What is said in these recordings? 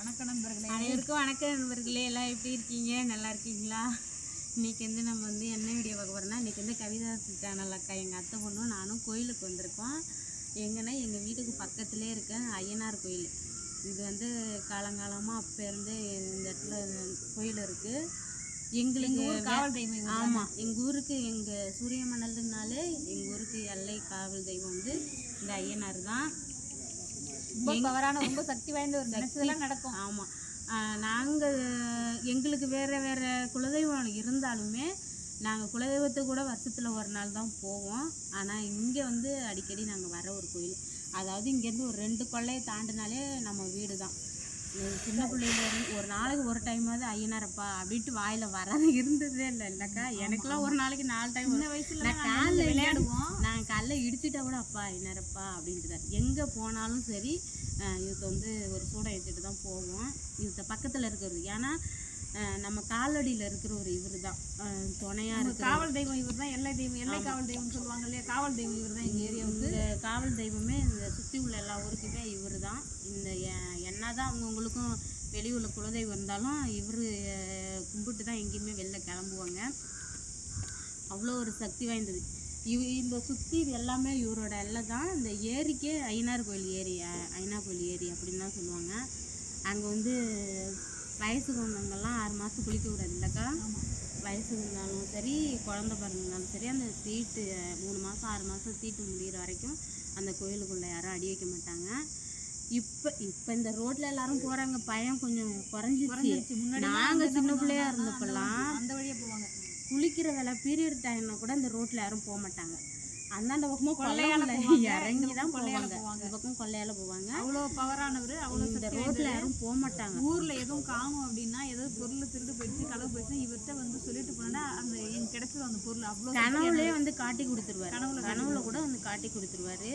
வணக்கம் நண்பர்களே. அனைவருக்கும் வணக்கம் நண்பர்களே. எல்லாம் எப்படி இருக்கீங்க? நல்லா இருக்கீங்களா? இன்னைக்கு வந்து நம்ம வந்து என்ன வீடியோ பார்க்க போகிறோம்னா இன்னைக்கு வந்து கவிதா சேனல் அக்கா எங்கள் அத்தை பொண்ணும் நானும் கோயிலுக்கு வந்திருக்கோம். எங்கன்னா எங்கள் வீட்டுக்கு பக்கத்துலேயே இருக்க ஐயனார் கோயில். இது வந்து காலங்காலமாக அப்போ இருந்து இந்த இடத்துல கோயில் இருக்குது எங்களுக்கு காவல் தெய்வம் ஆமாம் எங்கள் ஊருக்கு எங்கள் சூரிய மணல்னாலே எங்கள் ஊருக்கு எல்லை காவல் தெய்வம் வந்து இந்த ஐயனார் தான். ரொம்ப பவரான ரொம்ப சக்தி வாய்ந்த ஒரு நினைச்சதெல்லாம் நடக்கும். ஆமாம் நாங்கள் எங்களுக்கு வேறு வேறு குலதெய்வம் இருந்தாலுமே நாங்கள் குலதெய்வத்தை கூட வருஷத்தில் ஒரு நாள் தான் போவோம். ஆனால் இங்கே வந்து அடிக்கடி நாங்கள் வர ஒரு கோயில். அதாவது இங்கேருந்து ஒரு ரெண்டு கொள்ளையை தாண்டினாலே நம்ம வீடு தான் சின்ன பிள்ளையில இருந்து ஒரு நாளைக்கு ஒரு டைமாவது ஐயனாரப்பா அப்படின்ட்டு வாயில் வராது இருந்ததே இல்லை இல்லைக்கா. எனக்கெல்லாம் ஒரு நாளைக்கு நாலு டைம் சின்ன வயசுல நான் காலைல விளையாடுவோம். நான் காலைல இடிச்சிட்டா கூட அப்பா என்னரப்பா அப்படின்ட்டு தான். எங்கே போனாலும் சரி இதுக்கு வந்து ஒரு சூடம் எடுத்துட்டு தான் போவோம். இதுக்கு பக்கத்தில் இருக்கிறது ஏன்னா நம்ம காலடியில் இருக்கிற ஒரு இவர் தான் துணையாக இருக்கிற காவல் தெய்வம் இவர் தான் எல்லை தெய்வம் எல்லை காவல் தெய்வம் சொல்லுவாங்க இல்லையா? காவல் தெய்வம் இவர் தான் எங்கள் ஏரியாவுக்கு. இந்த காவல் தெய்வமே இந்த சுற்றி உள்ள எல்லா ஊருக்குமே இவர் தான் இந்த என்ன தான் அவங்கவுங்களுக்கும் வெளியூரில் குலதெய்வம் இருந்தாலும் இவர் கும்பிட்டு தான் எங்கேயுமே வெளில கிளம்புவாங்க. அவ்வளோ ஒரு சக்தி வாய்ந்தது. இவ இந்த சுற்றி இது எல்லாமே இவரோட எல்லை தான். இந்த ஏரிக்கே ஐயனார் கோயில் ஏரி ஐநா கோயில் ஏரி அப்படின்னு தான் சொல்லுவாங்க. அங்கே வந்து வயசுக்கு வந்தவங்கெல்லாம் ஆறு மாதம் குளிக்க கூடாது இல்லைக்கா? வயசு இருந்தாலும் சரி குழந்த பிறந்தாலும் சரி அந்த தீட்டு மூணு மாதம் ஆறு மாதம் தீட்டு முடிகிற வரைக்கும் அந்த கோயிலுக்குள்ளே யாரும் அடி வைக்க மாட்டாங்க. இப்போ இப்போ இந்த ரோட்ல எல்லாரும் போகிறாங்க பயம் கொஞ்சம் குறைஞ்சிச்சு குறைஞ்சிருச்சு. முன்னாடி நாங்கள் சின்ன பிள்ளையா இருந்தப்பெல்லாம் அந்த வழியா போவாங்க. குளிக்கிற வேலை பீரியட் டைம்னா கூட இந்த ரோட்ல யாரும் போக மாட்டாங்க. அந்தாண்ட பக்கமும் கொள்ளையால இறங்கி தான் போவாங்க. இந்த பக்கம் கொள்ளையால போவாங்க. அவ்வளோ பவரானவர் அவ்வளோ இந்த ரோட்ல. யாரும் போக மாட்டாங்க. ஊர்ல எதுவும் காணும் அப்படின்னா ஏதோ பொருள் திருடு போயிடுச்சு களவு போயிடுச்சு இவர்கிட்ட வந்து சொல்லிட்டு போனா அந்த எனக்கு கிடைச்சது அந்த பொருள் அவ்வளோ கனவுலயே வந்து காட்டி கொடுத்துருவாரு. கனவுல கனவுல கூட வந்து காட்டி கொடுத்துருவாரு.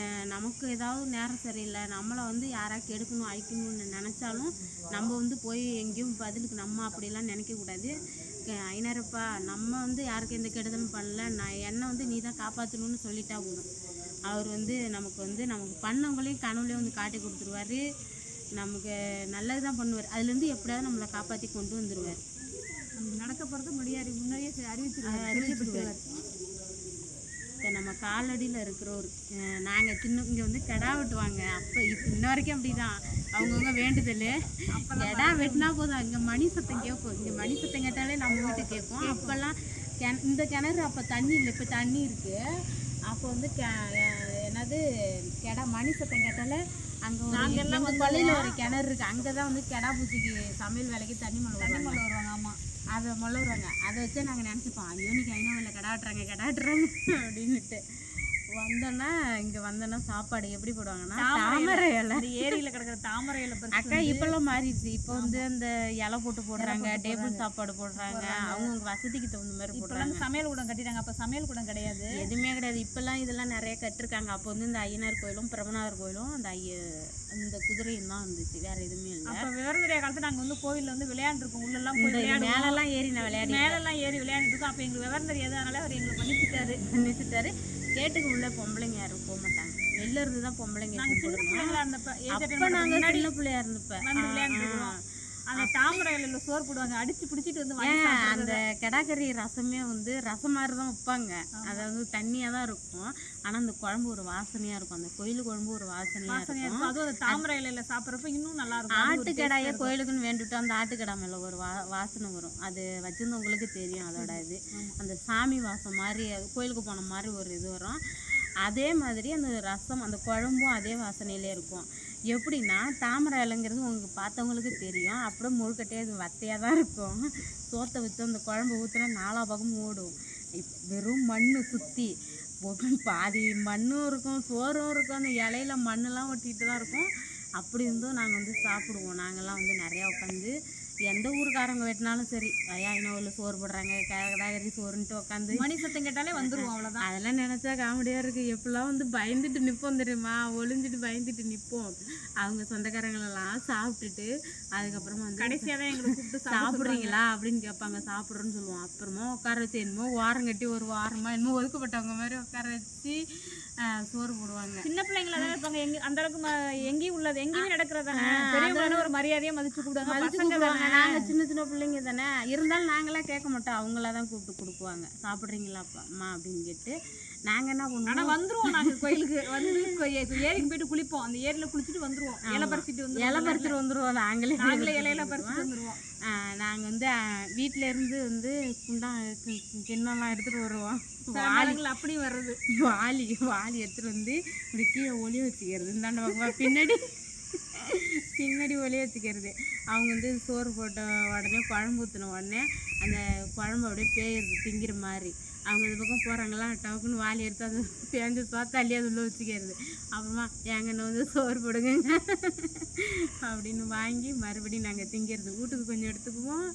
அஹ் நமக்கு ஏதாவது நேரம் சரியில்லை. நம்மளை வந்து யாராவது கெடுக்கணும் அழிக்கணும்னு நினைச்சாலும் நம்ம வந்து போய் எங்கேயும் பதிலுக்கு நம்ம அப்படிலாம் நினைக்க கூடாது அஹ் ஐநூறுப்பா நம்ம வந்து யாருக்கு எந்த கெடுதலும் பண்ணல. நான் என்னை வந்து நீ தான் காப்பாற்றணும்னு சொல்லிட்டா போதும். அவர் வந்து நமக்கு வந்து நமக்கு பண்ணவங்களையும் கனவுலேயே வந்து காட்டி கொடுத்துருவாரு. நமக்கு நல்லது தான் பண்ணுவார். அதுலேருந்து எப்படியாவது நம்மளை காப்பாற்றி கொண்டு வந்துடுவார் நடக்க போறது முடியாது. முன்னாடியே சரி அறிவிச்சிருவாரு. அறிவிச்சிருவார். இப்போ நம்ம காலடியில் இருக்கிறோர் நாங்கள் சின்ன இங்கே வந்து கிடா வெட்டுவாங்க. அப்போ இப்போ இன்ன வரைக்கும் அப்படி தான் அவங்கவுங்க வேண்டுதல். கிடா வெட்டினா போதும். இங்கே மணி சத்தம் கேட்கும். இங்கே மணி சத்தம் கேட்டாலே நம்ம வீட்டுக்கு கேட்கும். அப்போல்லாம் கிண இந்த கிணறு அப்போ தண்ணி இல்லை. இப்போ தண்ணி இருக்குது அப்போ வந்து என்னது கிடா மணி சத்தம் கேட்டாலே அங்கே எங்கள் கொல்லையில் ஒரு கிணறு இருக்குது அங்கே தான் வந்து கிடா பூச்சிக்கு சமையல் வேலைக்கு தண்ணி மழை தண்ணி மலை வருவாங்க ஆமா. அதை முளவுறாங்க அதை வச்சு நாங்கள் நினச்சிப்போம். ஐயோ இன்னைக்கு ஐநூறுல கடாட்டுறாங்க கடாட்டுறாங்க அப்படின்னுட்டு. வந்தோன்னா இங்கே வந்தோன்னா சாப்பாடு எப்படி போடுவாங்கன்னா தாமரை இலை. ஏரியில கிடக்குற தாமரை இலை அக்கா இப்பெல்லாம் மாறிடுச்சு. இப்போ வந்து அந்த இலை போட்டு போடுறாங்க டேபிள் சாப்பாடு போடுறாங்க அவங்கவுங்க வசதிக்கு தகுந்த மாதிரி போடுறாங்க. சமையல் கூடம் கட்டிட்டாங்க. அப்ப சமையல் கூடம் கிடையாது. எதுவுமே கிடையாது. இப்பெல்லாம் இதெல்லாம் நிறைய கட்டிருக்காங்க. அப்போ வந்து இந்த ஐயனார் கோயிலும் பிரபனார் கோயிலும் அந்த ஐய அந்த குதிரையும் தான் இருந்துச்சு வேற எதுவுமே இல்லை. அப்ப விவரம் தெரியாத காலத்துல நாங்க வந்து கோவில்ல வந்து விளையாண்டுருக்கோம். உள்ள எல்லாம் போய் இந்த விளையாடுவோம். மேலெல்லாம் ஏறி நான் விளையாடி மேலெல்லாம் ஏறி விளையாண்டுட்டு இருக்கோம். அப்ப எங்களுக்கு விவரம் தெரியாது அதனால அவர் எங்களை பண்ணிக்கிட்டாரு நிறுத்திட்டாரு கேட்டுக்கு உள்ள பொம்பளைங்க யாரும் போக மாட்டாங்க. வெளில இருந்து தான் பொம்பளைங்க அப்ப அட்டன் நாங்க முன்னாடி சின்ன பிள்ளையா இருந்தப்ப. வந்து. அந்த தாமரை இலையில சோறு போடுவாங்க. அடிச்சு பிடிச்சிட்டு வந்து ஏன். அந்த கெடாக்கறி ரசமே வந்து ரசம் மாதிரி தான் வைப்பாங்க. அதாவது தண்ணியா தான் இருக்கும். ஆனா அந்த குழம்பு ஒரு வாசனையா இருக்கும். அந்த கோயில் குழம்பு ஒரு வாசனையா இருக்கும். அதுவும் அந்த தாமரை இலையில சாப்பிட்றப்ப இன்னும் நல்லா இருக்கும். அது ஆட்டுக்கடாயே கோயிலுக்குன்னு வேண்டிட்டு அந்த ஆட்டுக்கடா மேல ஒரு வா வாசனை வரும். அது வச்சிருந்தவங்களுக்கு தெரியும் அதோட இது. அந்த சாமி வாசம் மாதிரி அது கோயிலுக்கு போன மாதிரி ஒரு இது வரும். அதே மாதிரி அந்த ரசம் அந்த குழம்பும் அதே வாசனையிலே இருக்கும். எப்படின்னா தாமரை இலைங்கிறது உங்களுக்கு பார்த்தவங்களுக்கு தெரியும். அப்படியே முழுக்கட்டே அது வத்தையாக தான் இருக்கும். சோத்தை வச்சு அந்த குழம்பு ஊற்றினா நாலா பக்கம் ஓடும். வெறும் மண் சுற்றி பாதி மண்ணும் இருக்கும் சோறும் இருக்கும். அந்த இலையில மண்ணெல்லாம் ஒட்டிகிட்டு தான் இருக்கும். அப்படி இருந்தும் நாங்கள் வந்து சாப்பிடுவோம். நாங்கள்லாம் வந்து நிறையா உட்காந்து எந்த ஊருக்காரங்க வெட்டினாலும் சரி. ஐநூறுல சோறு போடுறாங்க. கடாகரி சோறுன்ட்டு உட்காந்து மணி சத்தம் கேட்டாலே வந்துருவோம் அவ்வளவுதான். அதெல்லாம் நினச்சா காமெடியாக இருக்குது எப்படிலாம் வந்து பயந்துட்டு நிற்போம் தெரியுமா? ஒளிஞ்சிட்டு பயந்துட்டு நிற்போம் அவங்க சொந்தக்காரங்களெல்லாம் சாப்பிட்டுட்டு அதுக்கப்புறமா வந்து கடைசியா தான் எங்களை கூப்பிட்டு சாப்பிட சாப்பிட்றீங்களா அப்படின்னு கேட்பாங்க. சாப்பிட்றோன்னு சொல்லுவோம். அப்புறமா உட்கார வச்சு என்னமோ வாரம் கட்டி ஒரு வாரமா என்னமோ ஒதுக்கப்பட்டவங்க மாதிரி உட்கார வச்சு சோறு போடுவாங்க. சின்ன பிள்ளைங்கள தான் இருப்பாங்க. எங்க அந்த அளவுக்கு எங்கேயும் உள்ளது. எங்கேயுமே நடக்கிறதானே? பெரியவங்கள ஒரு மரியாதையா மதிச்சு கூப்பிடுவாங்க. நாங்கள் சின்ன சின்ன பிள்ளைங்க தானே. இருந்தாலும் நாங்களாம் கேட்க மாட்டோம். அவங்களா தான் கூப்பிட்டு கொடுக்குவாங்க. சாப்பிட்றீங்களா அம்மா அப்படின்னு கேட்டு நாங்கள் என்ன ஆனா பண்ணுவோம் வந்துருவோம் நாங்க கோயிலுக்கு. வந்து ஏரிக்கு போயிட்டு குளிப்போம். அந்த ஏரியில குளிச்சுட்டு வந்துருவோம். இலை பறிச்சுட்டு வந்து இலை பறிச்சுட்டு வந்துடுவோம் நாங்களே நாங்களே இலையில பறிச்சுட்டு வந்துருவோம். நாங்கள் வந்து வீட்டில் இருந்து வந்து குண்டா கிண்ணம்லாம் எடுத்துகிட்டு வருவோம். நேரங்கள்ல அப்படி வர்றது. வாளி வாளி எடுத்துகிட்டு வந்து இப்படி கீழே ஒளிய வச்சுக்கிறது. இந்தாண்ட பின்னாடி. பின்னாடி ஒளிய வச்சுக்கிறது. அவங்க வந்து சோறு போட்ட உடனே குழம்பு ஊற்றின உடனே அந்த குழம்பு அப்படியே பேயுறது திங்கிற மாதிரி. அவங்க இந்த பக்கம் போகிறாங்களா டவுக்குன்னு வாளி எடுத்து அது பேஞ்ச சோத்த அள்ளி அது உள்ள வச்சுக்கிறது. அப்புறமா ஏங்கன்னு வந்து சோறு போடுங்க அப்படின்னு வாங்கி மறுபடியும் நாங்கள் திங்கிறது. வீட்டுக்கு கொஞ்சம் எடுத்துக்குவோம்.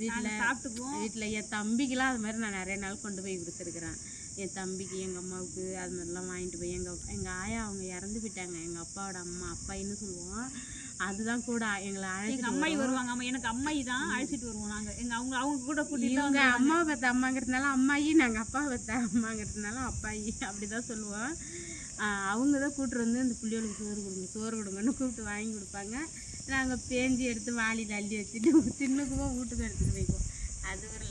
வீட்டில் சாப்பிட்டுக்குவோம். வீட்டில் என் தம்பிக்கெலாம் அது மாதிரி நான் நிறைய நாள் கொண்டு போய் கொடுத்துருக்குறேன். என் தம்பிக்கு எங்கள் அம்மாவுக்கு அது மாதிரிலாம் வாங்கிட்டு போய் எங்கள் எங்கள் ஆயா அவங்க இறந்து போயிட்டாங்க. எங்கள் அப்பாவோட அம்மா அப்பாயின்னு சொல்லுவோம். அதுதான் கூட எங்களை எங்க அழைச்சிட்டு அம்மாயி வருவாங்க. ஆமா எனக்கு அம்மாயி தான் அழைச்சிட்டு வருவோம் நாங்க. எங்க அவங்க அவங்க கூட கூட்டிட்டு இவங்க அம்மாவை பெற்ற அம்மாங்கிறதுனால அம்மாயி நாங்கள் அப்பாவை பெற்ற அம்மாங்கிறதுனால அப்பாயி அப்படி தான் சொல்லுவோம். அவங்க தான் கூப்பிட்டு வந்து இந்த புள்ளியோளுக்கு சோறு கொடுங்க சோறு கொடுங்கன்னு கூப்பிட்டு வாங்கி கொடுப்பாங்க. நாங்கள் பேஞ்சி எடுத்து வாளியில் அள்ளி வச்சுட்டு தின்னுக்குவோம் வீட்டுக்கு எடுத்துகிட்டு போய்க்குவோம். அது ஒரு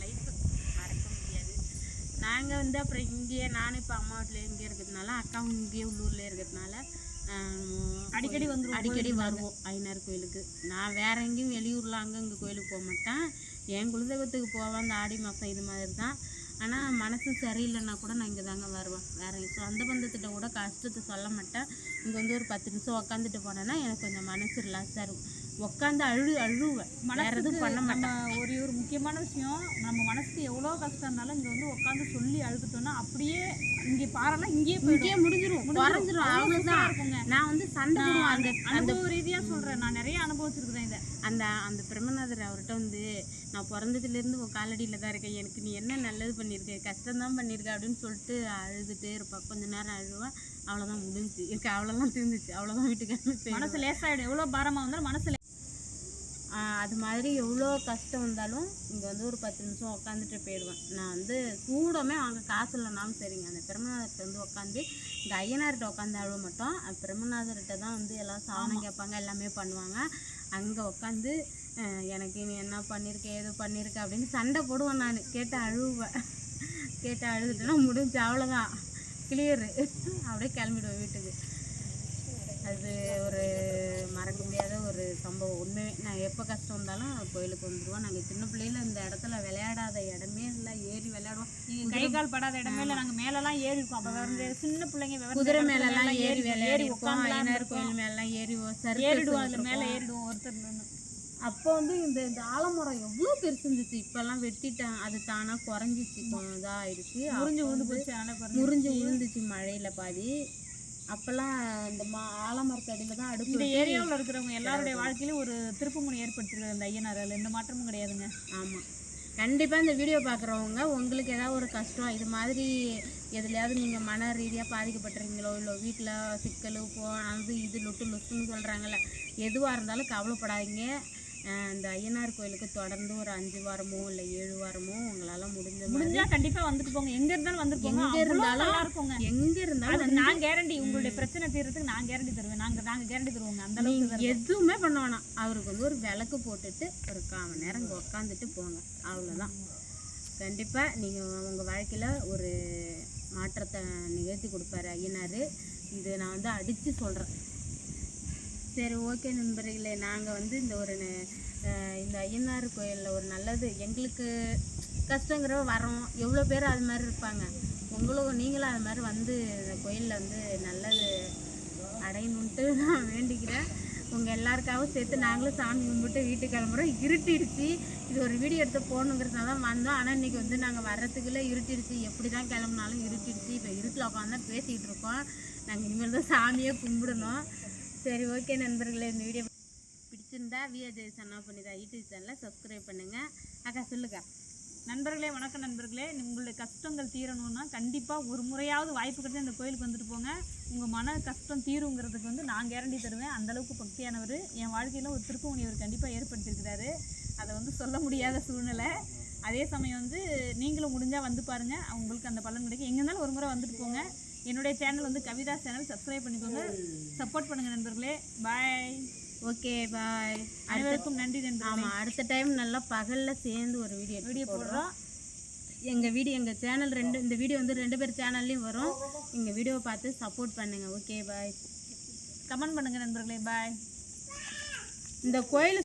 நாங்கள் வந்து அப்புறம் இங்கேயே நானும் இப்போ அம்மா வீட்டில் இங்கே இருக்கிறதுனால அக்காவும் இங்கேயே உள்ளூரில் இருக்கிறதுனால அடிக்கடி வந்துருவோம் அடிக்கடி வருவோம் ஐநார் கோயிலுக்கு. நான் வேற எங்கேயும் வெளியூரில் அங்கே இங்கே கோயிலுக்கு போக மாட்டேன். என் குலதெய்வத்துக்கு போவேன் அந்த ஆடி மாதம் இது மாதிரி தான் ஆனால் மனசு சரியில்லைன்னா கூட நான் இங்கே தாங்க வருவேன். வேற சொந்த பந்தத்திட்ட கூட கஷ்டத்தை சொல்ல மாட்டேன். இங்கே வந்து ஒரு பத்து நிமிஷம் உக்காந்துட்டு போனேன்னா எனக்கு கொஞ்சம் மனசு ரிலாக்ஸாக இருக்கும். உட்காந்து அழு அழுவேன் வேற எதுவும் பண்ண மாட்டேன் ஒரு ஒரு முக்கியமான விஷயம் நம்ம மனசுக்கு எவ்வளோ கஷ்டம் இருந்தாலும் இங்க வந்து உட்காந்து சொல்லி அழுதுட்டோம்னா அப்படியே இங்கே பாறைலாம் இங்கேயே இங்கேயே முடிஞ்சிரும். குறைஞ்சிரும் அவ்வளோதான். இருக்குங்க. நான் வந்து சண்டை அந்த அனுபவ ரீதியா சொல்றேன். நான் நிறைய அனுபவிச்சிருக்கிறேன் இதை. அந்த அந்த பிரம்மநாதர் அவர்கிட்ட வந்து நான் பிறந்ததுலேருந்து உன் காலடியில் தான் இருக்கேன். எனக்கு நீ என்ன நல்லது பண்ணியிருக்க? கஷ்டம் தான் பண்ணியிருக்க. அப்படின்னு சொல்லிட்டு அழுதுகிட்டே இருப்பேன் கொஞ்ச நேரம் அழுவேன் அவ்வளோதான் முடிஞ்சுச்சு. இருக்கு அவ்வளோதான் தீர்ந்துச்சு. அவ்வளோதான் வீட்டுக்கு. மனசு லேசாயிடும். எவ்வளோ பாரமா வந்தாலும் மனசு அது மாதிரி எவ்வளோ கஷ்டம் வந்தாலும் இங்கே வந்து ஒரு பத்து நிமிஷம் உட்காந்துட்டு போயிடுவேன். நான் வந்து கூடமே அவங்க காசு இல்லைனாலும் சரிங்க. அந்த பிரம்மநாதர்கிட்ட வந்து உட்காந்து இந்த ஐயனார்கிட்ட உட்காந்து அழுவ மாட்டோம் அந்த பிரம்மநாதர்கிட்ட தான் வந்து எல்லாம் சாணம் கேட்பாங்க எல்லாமே பண்ணுவாங்க. அங்கே உட்காந்து எனக்கு நீ என்ன பண்ணியிருக்க ஏதோ பண்ணியிருக்க அப்படின்னு சண்டை போடுவேன் நான். கேட்டு அழுவேன். கேட்டு அழுதுட்டேன்னா முடிஞ்சு அவ்வளோதான் கிளியரு அப்படியே கிளம்பிடுவேன் வீட்டுக்கு. அது மறக்க முடியாத ஒரு சம்பவம். உண்மையே நான் எப்போ கஷ்டம் வந்தாலும் கோயிலுக்கு வந்துடுவோம் நாங்கள் சின்ன பிள்ளையில இந்த இடத்துல விளையாடாத இடமே இல்லை. ஏறி விளையாடுவோம். கை கால் படாத இடமே இல்லை. நாங்கள் மேலெல்லாம் ஏறி இருக்கோம் அப்போ வேற சின்ன பிள்ளைங்க குதிரை மேலெல்லாம் ஏறி விளையாடிருக்கோம் உட்காந்துலாம் ஐயனார் கோயில் மேலெல்லாம் ஏறி ஏறிடுவோம். அதுல சர்க்கஸ் மேலே ஏறிடுவோம் ஒருத்தர். அப்போ வந்து இந்த இந்த ஆலமரம் எவ்வளோ பெருசு இருந்துச்சு இப்போல்லாம் வெட்டிட்டேன். அது தானாக குறைஞ்சிச்சு. இதாக ஆயிடுச்சு முறிஞ்சு விழுந்து போச்சு. முறிஞ்சு விழுந்துச்சு மழையில் பாதி. அப்போல்லாம் இந்த மா ஆலமரத்தடியில் தான் அடுப்பு இந்த ஏரியாவில் இருக்கிறவங்க எல்லாருடைய வாழ்க்கையிலும் ஒரு திருப்புமுனை ஏற்படுத்திருக்காரு இந்த ஐயனார் அதில் எந்த மாற்றமும் கிடையாதுங்க. ஆமாம் கண்டிப்பாக இந்த வீடியோ பார்க்குறவங்க உங்களுக்கு ஏதாவது ஒரு கஷ்டம் இது மாதிரி எதுலையாவது நீங்கள் மன ரீதியாக பாதிக்கப்பட்டிருக்கீங்களோ இல்லை வீட்டில் சிக்கல் போ அது இது லுட்டு லுட்டுன்னு சொல்கிறாங்கல்ல எதுவாக இருந்தாலும் கவலைப்படாதீங்க. இந்த ஐயனார் கோயிலுக்கு தொடர்ந்து ஒரு அஞ்சு வாரமோ இல்லை ஏழு வாரமோ உங்களால் முடிஞ்ச முடிஞ்சா கண்டிப்பா வந்துட்டு போங்க. எங்க இருந்தாலும் போங்க. எங்க இருந்தாலும் இருக்குங்க. எங்கே இருந்தாலும் நான் கேரண்டி உங்களுடைய பிரச்சனை தீர்றதுக்கு நான் கேரண்டி தருவேன். நாங்க நாங்க கேரண்டி தருவோங்க. அந்த அளவுக்கு எதுவுமே பண்ண வேணாம். அவருக்கு வந்து ஒரு விளக்கு போட்டுட்டு ஒரு கால் மணி நேரம் இங்கே உட்காந்துட்டு போங்க. அவ்வளோதான் கண்டிப்பாக நீங்கள் உங்கள் வாழ்க்கையில் ஒரு மாற்றத்தை நிகழ்த்தி கொடுப்பாரு ஐயனார். இது நான் வந்து அடித்து சொல்கிறேன் சரி ஓகே நண்பர்களே. நாங்கள் வந்து இந்த ஒரு ந- இந்த ஐயனார் கோயிலில் ஒரு நல்லது எங்களுக்கு கஷ்டங்கிற வரோம் எவ்வளோ பேர் அது மாதிரி இருப்பாங்க. உங்களும் நீங்களும் அது மாதிரி வந்து இந்த கோயிலில் வந்து நல்லது அடையணுன்ட்டு நான் வேண்டிக்கிறேன். உங்கள் எல்லாருக்காகவும் சேர்த்து நாங்களும் சாமி கும்பிட்டு வீட்டுக்கு கிளம்புறோம். இருட்டிடுச்சு. இது ஒரு வீடியோ எடுத்து போகணுங்கிறதுனால தான் வந்தோம். ஆனால் இன்றைக்கி வந்து நாங்கள் வர்றதுக்குள்ளே இருட்டிடுச்சு. எப்படி தான் கிளம்புனாலும் இருட்டிடுச்சு. இப்போ இருட்டில் உட்காந்து தான் பேசிகிட்டு இருக்கோம். நாங்கள் இனிமேல் தான் சாமியே கும்பிடணும். சரி ஓகே நண்பர்களே இந்த வீடியோ பிடிச்சிருந்தா விஜய் சன்னா பண்ணிதா யூடியூப் சேனலை சப்ஸ்கிரைப் பண்ணுங்கள் அக்கா சொல்லுக்கா. நண்பர்களே வணக்கம் நண்பர்களே. உங்களுடைய கஷ்டங்கள் தீரணும்னா கண்டிப்பாக ஒரு முறையாவது வாய்ப்பு கிடைச்சா இந்த கோயிலுக்கு வந்துட்டு போங்க. உங்கள் மன கஷ்டம் தீருங்கிறதுக்கு வந்து நான் கேரண்டி தருவேன். அந்தளவுக்கு பக்தியானவர். என் வாழ்க்கையில் ஒரு திருப்புமுனை அவர் கண்டிப்பாக ஏற்படுத்தியிருக்கிறாரு அதை வந்து சொல்ல முடியாத சூழ்நிலை. அதே சமயம் வந்து நீங்களும் முடிஞ்சால் வந்து பாருங்கள் உங்களுக்கு அந்த பலன் கிடைக்கும். எங்கே இருந்தாலும் ஒரு முறை வந்துட்டு போங்க. என்னுடைய சேனல் வந்து கவிதா சேனல். சப்ஸ்கிரைப் பண்ணிக்கோங்க. சப்போர்ட் பண்ணுங்கள் நண்பர்களே. பாய் ஓகே பாய் அனைவருக்கும் நன்றி நண்பர்களே. ஆமாம் அடுத்த டைம் நல்லா பகலில் சேர்ந்து ஒரு வீடியோ வீடியோ போடுறோம். எங்கள் வீடியோ எங்கள் சேனல் ரெண்டு இந்த வீடியோ வந்து ரெண்டு பேர் சேனல்லையும் வரும். எங்கள் வீடியோவை பார்த்து சப்போர்ட் பண்ணுங்கள் ஓகே பாய் கமெண்ட் பண்ணுங்கள் நண்பர்களே. பாய் இந்த கோயில்